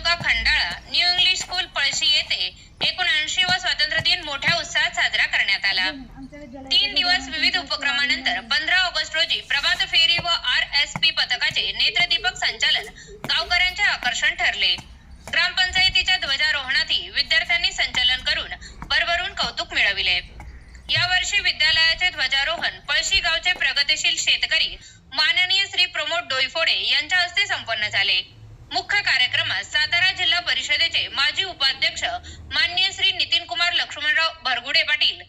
Taluka Khandala new English school Palashi येथे एकोणऐंशी व स्वातंत्र्य दिन मोठ्या उत्साहात साजरा करण्यात आला. तीन दिवस विविध उपक्रमानंतर पंधरा ऑगस्ट रोजी प्रभात फेरी व आर एस पी पथकाचे नेत्रदीपक संचालन गावकऱ्यांचे आकर्षण ठरले. ग्रामपंचायतीच्या ध्वजारोहणातही विद्यार्थ्यांनी संचलन करून भरभरून कौतुक मिळविले. यावर्षी विद्यालयाचे ध्वजारोहण पळशी गावचे प्रगतीशील शेतकरी माननीय श्री प्रमोद डोईफोडे यांच्या हस्ते संपन्न झाले. मुख्य कार्यक्रमात सातारा जिल्हा परिषदेचे माजी उपाध्यक्ष मान्य श्री नितीन कुमार लक्ष्मणराव भरगुडे पाटील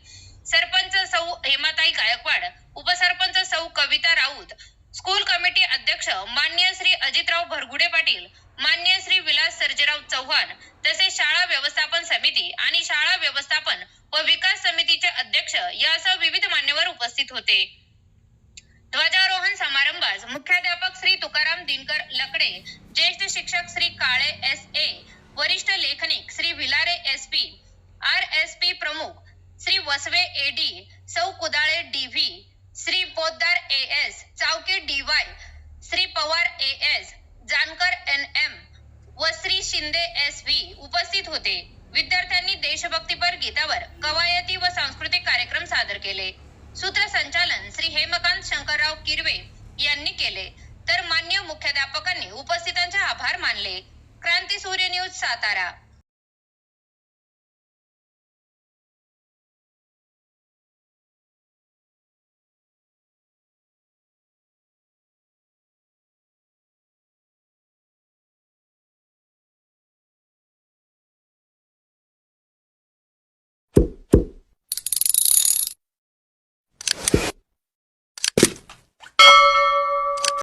सरपंच सौ हेमाताई गायकवाड उपसरपंच सौ कविता राऊत स्कूल कमिटी अध्यक्ष मान्य श्री अजितराव भरगुडे पाटील मान्य श्री विलास सर्जेराव चव्हाण तसेच शाळा व्यवस्थापन समिती आणि शाळा व्यवस्थापन व विकास समितीचे अध्यक्ष यासह विविध मान्यवर उपस्थित होते. ध्वजारोहण समारंभास मुख्याध्यापक श्री तुकाराम दिनकर लकडे ज्येष्ठ शिक्षक श्री काळे एस ए वरिष्ठ लेखनिक Shri Vilare S P R S P प्रमुख श्री वसवे ए डी सौ Kudale D V Shri Poddar A S Chavke D Y Shri Pawar A S Jankar N M व श्री शिंदे एस व्ही उपस्थित होते. विद्यार्थ्यांनी देशभक्तीपर गीतावर कवायती व सांस्कृतिक कार्यक्रम सादर केले. सूत्रसंचालन श्री हेम तर क्रांती सूर्य न्यूज सातारा.